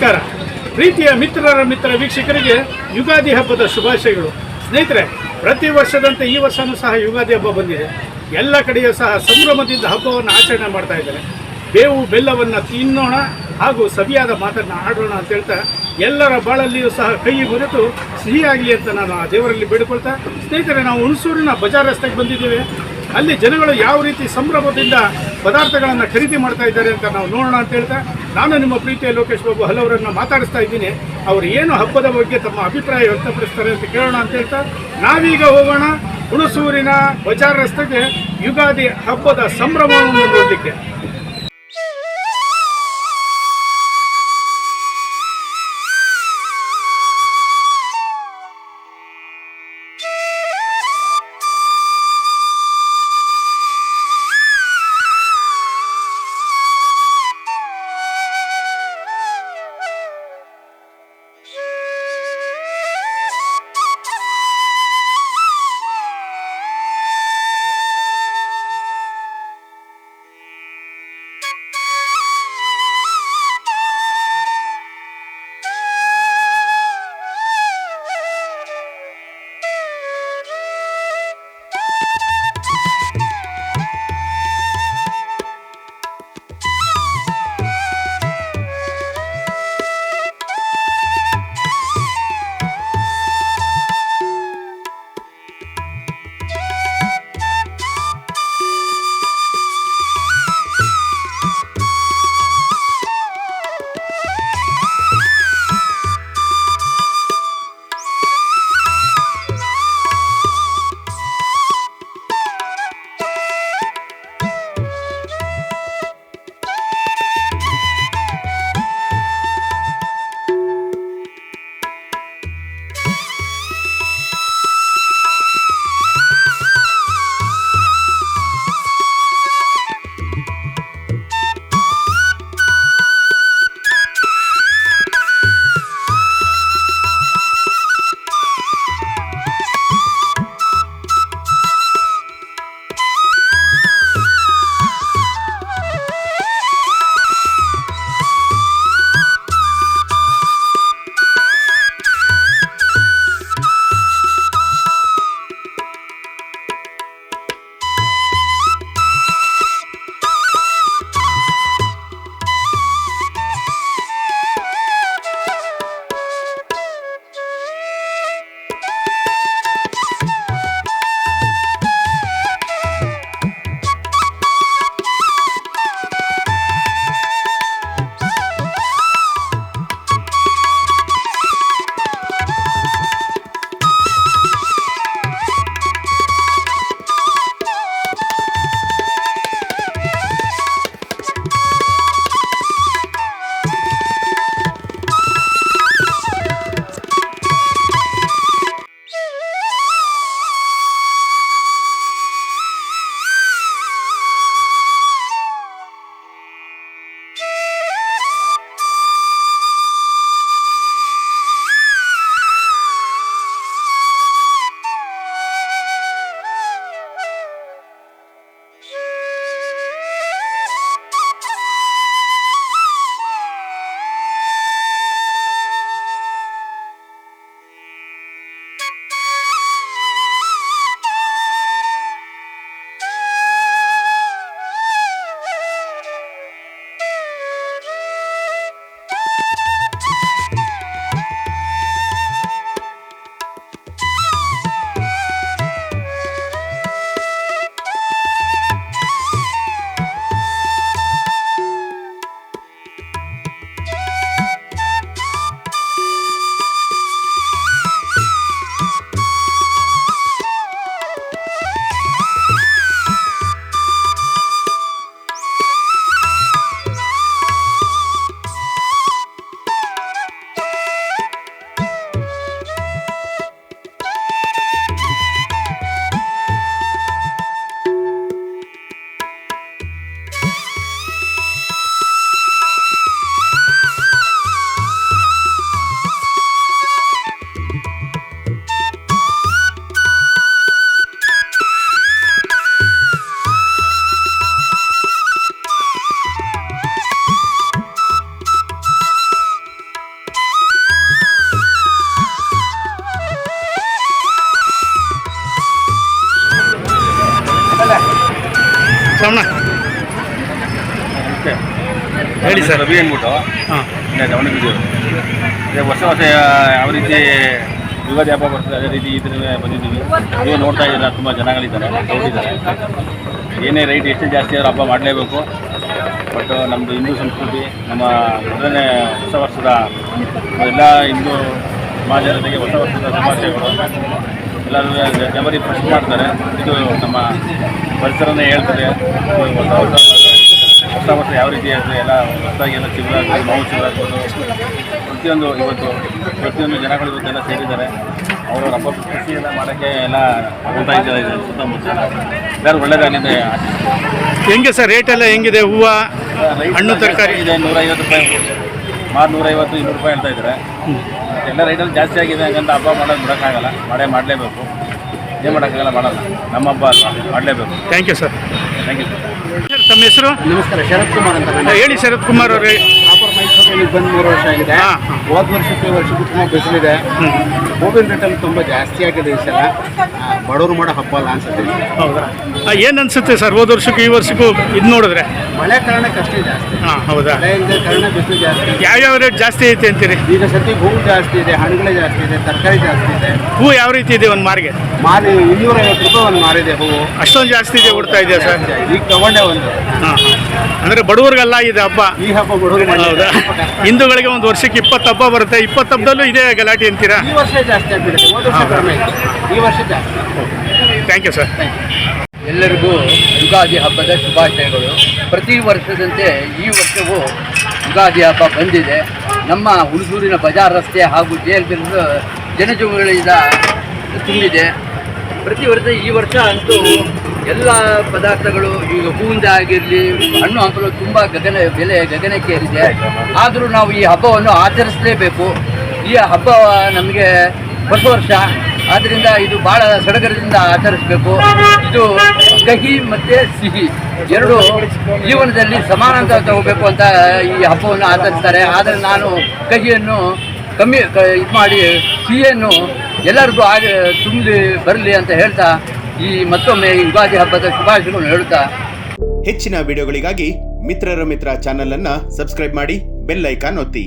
ನಮಸ್ಕಾರ. ಪ್ರೀತಿಯ ಮಿತ್ರರ ಮಿತ್ರ ವೀಕ್ಷಕರಿಗೆ ಯುಗಾದಿ ಹಬ್ಬದ ಶುಭಾಶಯಗಳು. ಸ್ನೇಹಿತರೆ, ಪ್ರತಿ ವರ್ಷದಂತೆ ಈ ವರ್ಷನೂ ಸಹ ಯುಗಾದಿ ಹಬ್ಬ ಬಂದಿದೆ. ಎಲ್ಲ ಕಡೆಯೂ ಸಹ ಸಂಭ್ರಮದಿಂದ ಹಬ್ಬವನ್ನು ಆಚರಣೆ ಮಾಡ್ತಾ ಇದ್ದಾರೆ. ಬೇವು, ಬೆಲ್ಲವನ್ನು ತಿನ್ನೋಣ ಹಾಗೂ ಸವಿಯಾದ ಮಾತನ್ನು ಆಡೋಣ ಅಂತ ಹೇಳ್ತಾ ಎಲ್ಲರ ಬಾಳಲ್ಲಿಯೂ ಸಹ ಕೈ ಮುರಿದು ಸಿಹಿಯಾಗಲಿ ಅಂತ ನಾನು ಆ ದೇವರಲ್ಲಿ ಬೇಡಿಕೊಳ್ತಾ, ಸ್ನೇಹಿತರೆ, ನಾವು ಹುಣಸೂರಿನ ಬಜಾರ್ ರಸ್ತೆಗೆ ಬಂದಿದ್ದೇವೆ. ಅಲ್ಲಿ ಜನಗಳು ಯಾವ ರೀತಿ ಸಂಭ್ರಮದಿಂದ ಪದಾರ್ಥಗಳನ್ನು ಖರೀದಿ ಮಾಡ್ತಾ ಇದ್ದಾರೆ ಅಂತ ನಾವು ನೋಡೋಣ ಅಂತ ಹೇಳ್ತಾ ನಾನು ನಿಮ್ಮ ಪ್ರೀತಿಯ ಲೋಕೇಶ್ ಬಾಬು ಹಲವರನ್ನು ಮಾತಾಡಿಸ್ತಾ ಇದ್ದೀನಿ. ಅವರು ಏನು ಹಬ್ಬದ ಬಗ್ಗೆ ತಮ್ಮ ಅಭಿಪ್ರಾಯ ವ್ಯಕ್ತಪಡಿಸ್ತಾರೆ ಅಂತ ಕೇಳೋಣ ಅಂತ ಹೇಳ್ತಾ, ನಾವೀಗ ಹೋಗೋಣ ಹುಣಸೂರಿನ ಬಜಾರ್ ರಸ್ತೆಗೆ ಯುಗಾದಿ ಹಬ್ಬದ ಸಂಭ್ರಮವನ್ನು ನೋಡಲಿಕ್ಕೆ. ಸರ್. ರವಿ ಅಂದ್ಬಿಟ್ಟು. ಹಾಂ. ದಾವಣಗೆರೆ ಅದೇ ಹೊಸ ಹೊಸ ಯಾವ ರೀತಿ ಯುಗಾದಿ ಹಬ್ಬ ಬರ್ತದೆ ಅದೇ ರೀತಿ ಥರ ಬಂದಿದ್ದೀವಿ. ನೀವು ನೋಡ್ತಾ ಇದ್ದೀರಾ ತುಂಬ ಜನಗಳಿದ್ದಾರೆ ನೋಡಿದ್ದಾರೆ ಏನೇ ರೈಟ್ ಎಷ್ಟು ಜಾಸ್ತಿ ಆದರೂ ಹಬ್ಬ ಮಾಡಲೇಬೇಕು. ಬಟ್ ನಮ್ಮದು ಹಿಂದೂ ಸಂಸ್ಕೃತಿ ನಮ್ಮ ಮೊದಲನೇ ಹೊಸ ವರ್ಷದ ಎಲ್ಲ ಹಿಂದೂ ಸಮಾಜ ಜೊತೆಗೆ ಹೊಸ ವರ್ಷದ ಶುಭಾಶಯಗಳು. ಎಲ್ಲರೂ ಜನವರಿ ಫಸ್ಟ್ ಮಾಡ್ತಾರೆ. ಇದು ನಮ್ಮ ಪರಿಸರನೇ ಹೇಳ್ತಾರೆ ಹೊಸ ಹೊಸ ಹೊಸ ವರ್ಷ ಯಾವ ರೀತಿ ಇರ್ತದೆ ಎಲ್ಲ ಹೊಸದಾಗಿ ಎಲ್ಲ ಚಿಗುರಾಗ್ಬೋದು ಮಾವು ಚಿಗುರಾಗ್ಬೋದು ಪ್ರತಿಯೊಂದು ಇವತ್ತು ಪ್ರತಿಯೊಂದು ಜನಗಳು ಇವತ್ತೆಲ್ಲ ಸೇರಿದ್ದಾರೆ. ಅವರು ಹಬ್ಬ ಖುಷಿಯೆಲ್ಲ ಎಲ್ಲ ಮಾಡೋಕ್ಕೆ ಎಲ್ಲ ಹೋಗ್ತಾ ಇದ್ದಾರೆ ಇದು ಸುತ್ತಮುತ್ತ. ಎಲ್ಲರೂ ಒಳ್ಳೆಯದಾಗಿದೆ ಹೆಂಗೆ ಸರ್ ರೇಟ್ ಎಲ್ಲ ಹೆಂಗಿದೆ? ಹೂವು ಹಣ್ಣು ತರಕಾರಿ? ಇದೆ ನೂರೈವತ್ತು ರೂಪಾಯಿ ಮಾರು ನೂರೈವತ್ತು ಇನ್ನೂರು ರೂಪಾಯಿ ಹೇಳ್ತಾ ಇದ್ದಾರೆ. ಎಲ್ಲ ರೈಟಲ್ಲಿ ಜಾಸ್ತಿ ಆಗಿದೆ ಹಂಗಂತ ಹಬ್ಬ ಮಾಡೋದು ಬಿಡೋಕ್ಕಾಗಲ್ಲ. ಮಾಡೇ ಮಾಡಲೇಬೇಕು. ಏನು ಮಾಡೋಕ್ಕಾಗಲ್ಲ ಮಾಡಲ್ಲ. ನಮ್ಮ ಹಬ್ಬ ಅಲ್ಲ ಮಾಡಲೇಬೇಕು. Thank you sir thank you sir ತಮ್ಮ ಹೆಸರು? ನಮಸ್ಕಾರ ಶರತ್ ಕುಮಾರ್ ಅಂತ ಹೇಳಿ ಶರತ್ ಕುಮಾರ್ ಅವರೇ. ಮೈಸೂರಲ್ಲಿ ಬಂದು ಮೂರು ವರ್ಷ ಆಗಿದೆ. ಹೋದ ವರ್ಷಕ್ಕೆ ವರ್ಷಕ್ಕೂ ತುಂಬ ಬಿಸಿಲಿದೆ. ಹೂವಿನ ರೇಟಲ್ಲಿ ತುಂಬ ಜಾಸ್ತಿ ಆಗಿದೆ ಈ ಸಲ. ಬಡವರು ಮಾಡೋ ಹಬ್ಬ ಅಲ್ಲ ಅನ್ಸುತ್ತೆ. ಹೌದಾ? ಏನು ಅನ್ಸುತ್ತೆ ಸರ್ ಹೋದ ವರ್ಷಕ್ಕೂ ಈ ವರ್ಷಕ್ಕೂ ಇದು ನೋಡಿದ್ರೆ? ಮಳೆ ಕಾರಣಕ್ಕೆ ಅಷ್ಟೇ ಜಾಸ್ತಿ. ಹಾಂ ಹೌದಾ? ಕಾರಣ ಬಿಸಿಲು ಜಾಸ್ತಿ. ಯಾವ್ಯಾವ ರೇಟ್ ಜಾಸ್ತಿ ಐತೆ ಅಂತೀರಿ? ಈಗ ಸದ್ಯಕ್ಕೆ ಹೂವು ಜಾಸ್ತಿ ಇದೆ ಹಣ್ಣುಗಳೇ ಜಾಸ್ತಿ ಇದೆ ತರಕಾರಿ ಜಾಸ್ತಿ ಇದೆ. ಹೂವು ಯಾವ ರೀತಿ ಇದೆ ಒಂದು ಮಾರಿಗೆ? ಮಾರಿ ಇನ್ನೂರೈವತ್ತು ರೂಪಾಯಿ ಒಂದು ಮಾರಿದೆ ಹೂವು. ಅಷ್ಟೊಂದು ಜಾಸ್ತಿ ಇದೆ ಕೊಡ್ತಾ ಇದೆಯಾ ಸರ್? ಈಗ ತಗೊಂಡೆ ಒಂದು. ಹಾಂ. ಅಂದರೆ ಬಡವರಿಗೆಲ್ಲ ಇದೆ ಹಬ್ಬ. ಈ ಹಬ್ಬ ಬಡವರು ಹೌದಾ? ಹಿಂದೂಗಳಿಗೆ ಒಂದು ವರ್ಷಕ್ಕೆ ಇಪ್ಪತ್ತು ಹಬ್ಬ ಬರುತ್ತೆ. ಇಪ್ಪತ್ತು ಹಬ್ಬದಲ್ಲೂ ಇದೇ ಗಲಾಟೆ ಅಂತೀರಾ? ಈ ವರ್ಷ ಜಾಸ್ತಿ ಆಗ್ಬಿಡುತ್ತೆ. ಹೋದ ವರ್ಷ ಕಡಿಮೆ ಇತ್ತು ಈ ವರ್ಷ ಜಾಸ್ತಿ. ಥ್ಯಾಂಕ್ ಯು ಸರ್ ಎಲ್ಲರಿಗೂ ಯುಗಾದಿ ಹಬ್ಬದ ಶುಭಾಶಯಗಳು. ಪ್ರತಿ ವರ್ಷದಂತೆ ಈ ವರ್ಷವೂ ಯುಗಾದಿ ಹಬ್ಬ ಬಂದಿದೆ. ನಮ್ಮ ಹುಣಸೂರಿನ ಬಜಾರ್ ರಸ್ತೆ ಹಾಗೂ ಜೇಲ್ ಜನಜೀವನಗಳಿಂದ ತುಂಬಿದೆ. ಪ್ರತಿ ವರ್ಷ ಈ ವರ್ಷ ಅಂತೂ ಎಲ್ಲ ಪದಾರ್ಥಗಳು ಈಗ ಹೂವಿಂದ ಆಗಿರಲಿ, ಹಣ್ಣು ಹಂಪಲು ತುಂಬ ಗಗನ, ಬೆಲೆ ಗಗನಕ್ಕೇರಿದೆ. ಆದರೂ ನಾವು ಈ ಹಬ್ಬವನ್ನು ಆಚರಿಸಲೇಬೇಕು. ಈ ಹಬ್ಬ ನಮಗೆ ಹೊಸ ವರ್ಷ. ಆದ್ದರಿಂದ ಇದು ಭಾಳ ಸಡಗರದಿಂದ ಆಚರಿಸಬೇಕು. ಇದು ಕಹಿ ಮತ್ತು ಸಿಹಿ. ಎರಡು ಜೀವನದಲ್ಲಿ ಸಮಾನಾಂತರ ತಗೋಬೇಕು ಅಂತ ಈ ಹಬ್ಬವನ್ನು ಆಚರಿಸ್ತಾರೆ. ಆದರೆ ನಾನು ಕಹಿಯನ್ನು ಕಮ್ಮಿ ಇದು ಮಾಡಿ ಸಿಹಿಯನ್ನು ಎಲ್ಲರಿಗೂ ಆಗ ತುಂಬಿ ಬರಲಿ ಅಂತ ಹೇಳ್ತಾ ಈ ಮತ್ತೊಮ್ಮೆ ಯುಗಾದಿ ಹಬ್ಬದ ಶುಭಾಶಯಗಳನ್ನು ಹೇಳ್ತಾ ಹೆಚ್ಚಿನ ವಿಡಿಯೋಗಳಿಗಾಗಿ ಮಿತ್ರರ ಮಿತ್ರ ಚಾನೆಲ್ ಅನ್ನ ಸಬ್ಸ್ಕ್ರೈಬ್ ಮಾಡಿ ಬೆಲ್ ಐಕಾನ್ ಒತ್ತಿ.